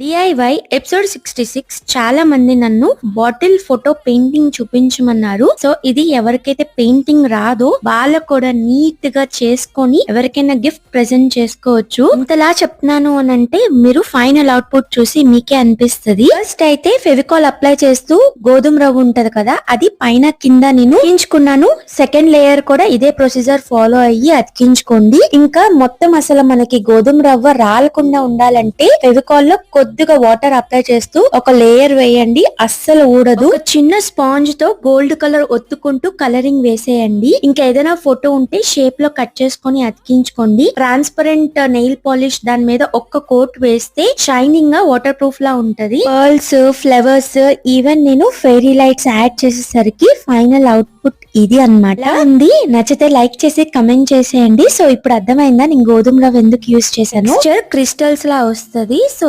DIY episode sixty six చాలా మంది నన్ను బాటిల్ ఫోటో పెయింటింగ్ చూపించమన్నారు. సో ఇది ఎవరికైతే పెయింటింగ్ రాదో వాళ్ళకు కూడా నీట్గా చేసుకొని ఎవరికైనా గిఫ్ట్ ప్రెజెంట్ చేసుకోవచ్చు. ఇంతలా చెప్తున్నాను అని అంటే మీరు ఫైనల్ అవుట్పుట్ చూసి మీకే అనిపిస్తుంది. ఫస్ట్ అయితే ఫెవికాల్ అప్లై చేస్తూ గోధుమ రవ్వ ఉంటది కదా అది పైన కింద నేను అతికించుకున్నాను సెకండ్ లేయర్ కూడా ఇదే ప్రొసీజర్ ఫాలో అయ్యి అతికించుకోండి. ఇంకా మొత్తం అసలు మనకి గోధుమ రవ్వ రాలకుండా ఉండాలంటే ఫెవికాల్లో కొద్దిగా వాటర్ అప్లై చేస్తూ ఒక లేయర్ వేయండి. అస్సలు ఊడదు. చిన్న స్పాంజ్తో గోల్డ్ కలర్ ఒత్తుకుంటూ కలరింగ్ వేసేయండి. ఇంకా ఏదైనా ఫోటో ఉంటే షేప్లో కట్ చేసుకొని అతికించుకోండి. ట్రాన్స్పరెంట్ నెయిల్ పాలిష్ దాని మీద ఒక్క కోట్ వేస్తే షైనింగ్గా వాటర్ ప్రూఫ్ లా ఉంటది. పర్ల్స్ ఫ్లవర్స్ ఈవెన్ నేను ఫెయిరీ లైట్స్ యాడ్ చేసేసరికి ఫైనల్ అవుట్పుట్ ఇది అన్నమాట. ఇలా ఉంది? నచ్చితే లైక్ చేసి కమెంట్ చేసేయండి. సో ఇప్పుడు అర్థమైందా? నేను గోధుమ రవ్వ ఎందుకు యూస్ చేశాను? క్రిస్టల్స్ లా వస్తది. సో